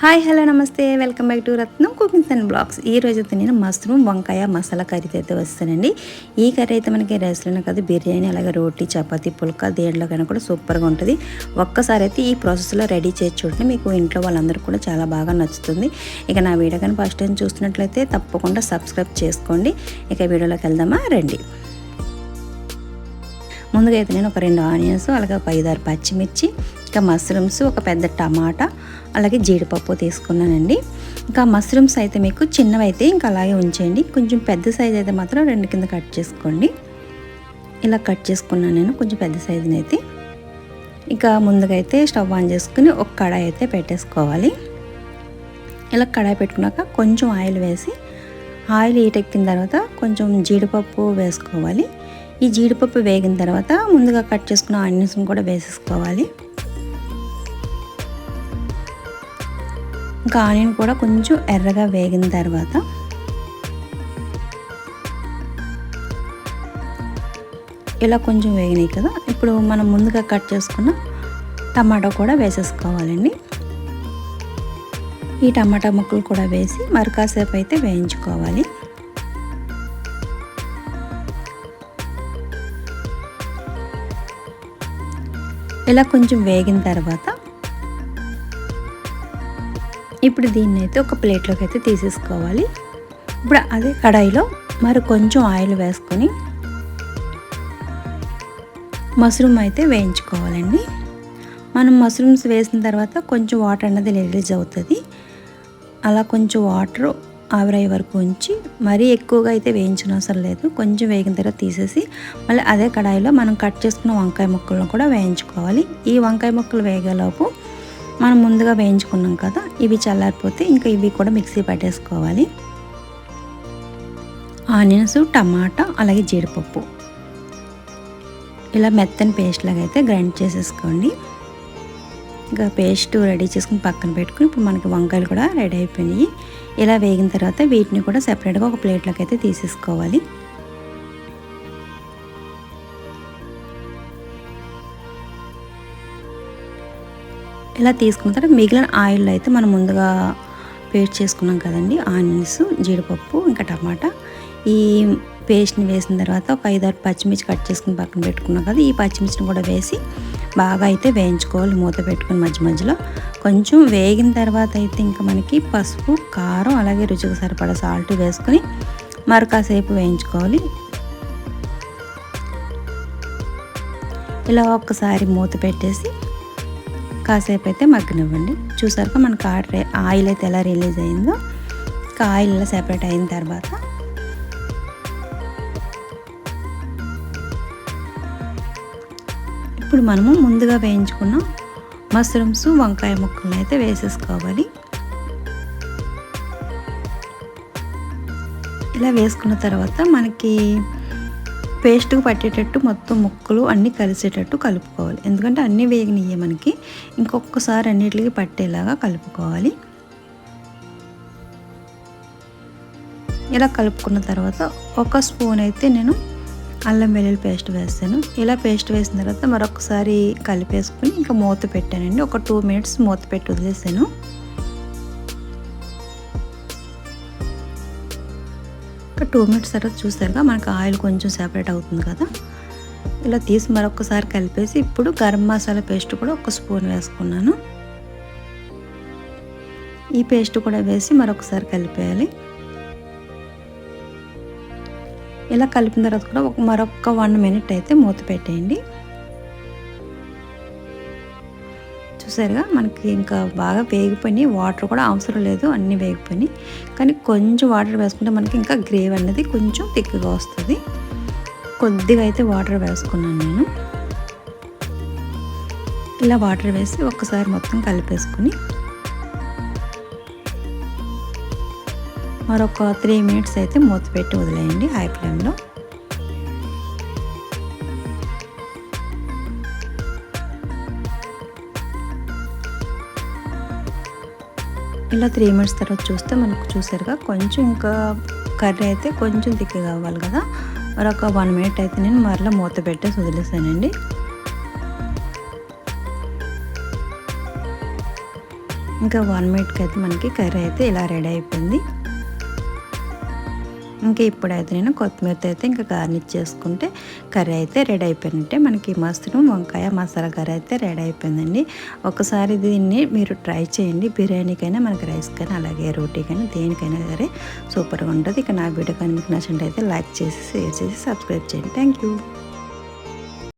Hi hello నమస్తే. Welcome back to Ratnam cookings and blogs. ఈ రోజు అయితే నేను మష్రూమ్ వంకాయ మసాలా కర్రీతో అయితే వస్తానండి. ఈ కర్రీ అయితే మనకి రైస్లోనే కాదు బిర్యానీ అలాగే రోటీ చపాతీ పుల్కా దేంట్లోకైనా కూడా సూపర్గా ఉంటుంది. ఒక్కసారి అయితే ఈ ప్రాసెస్లో రెడీ చేసి చూడండి మీకు ఇంట్లో వాళ్ళందరూ కూడా చాలా బాగా నచ్చుతుంది. ఇక నా వీడియో కానీ ఫస్ట్ టైం చూస్తున్నట్లయితే తప్పకుండా సబ్స్క్రైబ్ చేసుకోండి. ఇక వీడియోలోకి వెళ్దామా? రండి. ముందుగా అయితే నేను ఒక రెండు ఆనియన్స్ అలాగే ఒక ఐదారు పచ్చిమిర్చి ఇంకా మష్రూమ్స్ ఒక పెద్ద టమాటా అలాగే జీడిపప్పు తీసుకున్నానండి. ఇంకా మష్రూమ్స్ అయితే మీకు చిన్నవి అయితే ఇంకా అలాగే ఉంచేయండి. కొంచెం పెద్ద సైజ్ అయితే మాత్రం రెండు కింద కట్ చేసుకోండి. ఇలా కట్ చేసుకున్నాను నేను కొంచెం పెద్ద సైజుని అయితే. ఇక ముందుగా అయితే స్టవ్ ఆన్ చేసుకుని ఒక కడాయి అయితే పెట్టేసుకోవాలి. ఇలా కడాయి పెట్టుకున్నాక కొంచెం ఆయిల్ వేసి ఆయిల్ హీట్ ఎక్కిన తర్వాత కొంచెం జీడిపప్పు వేసుకోవాలి. ఈ జీడిపప్పు వేగిన తర్వాత ముందుగా కట్ చేసుకున్న ఆనియన్స్ని కూడా వేసేసుకోవాలి. ఇంకా ఆనియన్ కూడా కొంచెం ఎర్రగా వేగిన తర్వాత ఇలా కొంచెం వేగినాయి కదా. ఇప్పుడు మనం ముందుగా కట్ చేసుకున్న టమాటో కూడా వేసేసుకోవాలండి. ఈ టమాటా ముక్కలు కూడా వేసి మరి కాసేపు అయితే వేయించుకోవాలి. ఇలా కొంచెం వేగిన తర్వాత ఇప్పుడు దీన్ని అయితే ఒక ప్లేట్లోకి అయితే తీసేసుకోవాలి. ఇప్పుడు అదే కడాయిలో మరి కొంచెం ఆయిల్ వేసుకొని మష్రూమ్ అయితే వేయించుకోవాలండి. మనం మష్రూమ్స్ వేసిన తర్వాత కొంచెం వాటర్ అన్నది రిలీజ్ అవుతుంది. అలా కొంచెం వాటర్ ఆవిరయ్యే వరకు ఉంచి మరీ ఎక్కువగా అయితే వేయించిన అవసరం లేదు. కొంచెం వేగిన తర్వాత తీసేసి మళ్ళీ అదే కడాయిలో మనం కట్ చేసుకున్న వంకాయ ముక్కలను కూడా వేయించుకోవాలి. ఈ వంకాయ ముక్కలు వేగేలోపు మనం ముందుగా వేయించుకున్నాం కదా ఇవి చల్లారిపోతే ఇంకా ఇవి కూడా మిక్సీ పట్టేసుకోవాలి. ఆనియన్స్ టమాటా అలాగే జీడిపప్పు. ఇలా మెత్తని పేస్ట్ లాగా అయితే గ్రైండ్ చేసేసుకోండి. ఇంకా పేస్ట్ రెడీ చేసుకుని పక్కన పెట్టుకుని ఇప్పుడు మనకి వంకాయలు కూడా రెడీ అయిపోయినాయి. ఇలా వేగిన తర్వాత వీటిని కూడా సెపరేట్గా ఒక ప్లేట్లోకి అయితే తీసేసుకోవాలి. ఇలా తీసుకున్న తర్వాత మిగిలిన ఆయిల్లో అయితే మనం ముందుగా పేస్ట్ చేసుకున్నాం కదండి. ఆనియన్స్ జీడిపప్పు ఇంకా టమాటా. ఈ పేస్ట్ని వేసిన తర్వాత ఒక ఐదారు పచ్చిమిర్చి కట్ చేసుకుని పక్కన పెట్టుకున్నాం కదా ఈ పచ్చిమిర్చిని కూడా వేసి బాగా అయితే వేయించుకోవాలి మూత పెట్టుకుని మధ్య మధ్యలో. కొంచెం వేగిన తర్వాత అయితే ఇంకా మనకి పసుపు కారం అలాగే రుచికి సరిపడా సాల్ట్ వేసుకొని మరి కాసేపు వేయించుకోవాలి. ఇలా ఒక్కసారి మూత పెట్టేసి కాసేపు అయితే మగ్గనివ్వండి చూసాక మనకు ఆయిల్ అయితే ఎలా రిలీజ్ అయిందో ఇంకా ఆయిల్ ఇలా సెపరేట్ అయిన తర్వాత ఇప్పుడు మనము ముందుగా వేయించుకున్న మష్రూమ్స్ వంకాయ ముక్కలను అయితే వేసేసుకోవాలి. ఇలా వేసుకున్న తర్వాత మనకి పేస్ట్కి పట్టేటట్టు మొత్తం ముక్కలు అన్నీ కలిసేటట్టు కలుపుకోవాలి. ఎందుకంటే అన్నీ వేగినయ్యే మనకి. ఇంకొకసారి అన్నిటికి పట్టేలాగా కలుపుకోవాలి. ఇలా కలుపుకున్న తర్వాత ఒక స్పూన్ అయితే నేను అల్లం వెల్లుల్లి పేస్ట్ వేస్తాను. ఇలా పేస్ట్ వేసిన తర్వాత మరొకసారి కలిపేసుకుని ఇంకా మూత పెట్టానండి. ఒక టూ మినిట్స్ మూత పెట్టి వదిలేసాను. ఒక టూ మినిట్స్ తర్వాత చూసారుగా మనకు ఆయిల్ కొంచెం సెపరేట్ అవుతుంది కదా. ఇలా తీసి మరొకసారి కలిపేసి ఇప్పుడు గరం మసాలా పేస్ట్ కూడా ఒక స్పూన్ వేసుకున్నాను. ఈ పేస్ట్ కూడా వేసి మరొకసారి కలిపేయాలి. ఇలా కలిపిన తర్వాత కూడా ఒక మరొక వన్ మినిట్ అయితే మూత పెట్టేయండి. చూసారుగా మనకి ఇంకా బాగా వేగిపోయినాయి. వాటర్ కూడా అవసరం లేదు అన్నీ వేగిపోయినాయి. కానీ కొంచెం వాటర్ వేసుకుంటే మనకి ఇంకా గ్రేవీ అనేది కొంచెం థిక్గా వస్తుంది. కొద్దిగా అయితే వాటర్ వేసుకున్నాను నేను. ఇలా వాటర్ వేసి ఒక్కసారి మొత్తం కలిపేసుకుని మరొక త్రీ మినిట్స్ అయితే మూత పెట్టి వదిలేయండి హై ఫ్లేమ్లో. ఇలా త్రీ మినిట్స్ తర్వాత చూస్తే మనకు చూసారుగా కొంచెం ఇంకా కర్రీ అయితే కొంచెం దిక్కుగా కావాలి కదా. మరి ఒక వన్ మినిట్ అయితే నేను మరలా మూత పెట్టేసి వదిలేసానండి. ఇంకా వన్ మినిట్కి అయితే మనకి కర్రీ అయితే ఇలా రెడీ అయిపోయింది. ఇంకా ఇప్పుడైతే నేను కొత్తిమీరతో అయితే ఇంకా గార్నిష్ చేసుకుంటే కర్రీ అయితే రెడీ అయిపోయినట్టే. మనకి మస్తు వంకాయ మసాలా కర్రీ అయితే రెడీ అయిపోయిందండి. ఒకసారి దీన్ని మీరు ట్రై చేయండి. బిర్యానీకైనా మనకి రైస్ కానీ అలాగే రోటీకైనా దేనికైనా సరే సూపర్గా ఉంటుంది. ఇక నా వీడియో కానీ మీకు నచ్చినట్టయితే లైక్ చేసి షేర్ చేసి సబ్స్క్రైబ్ చేయండి. Thank you.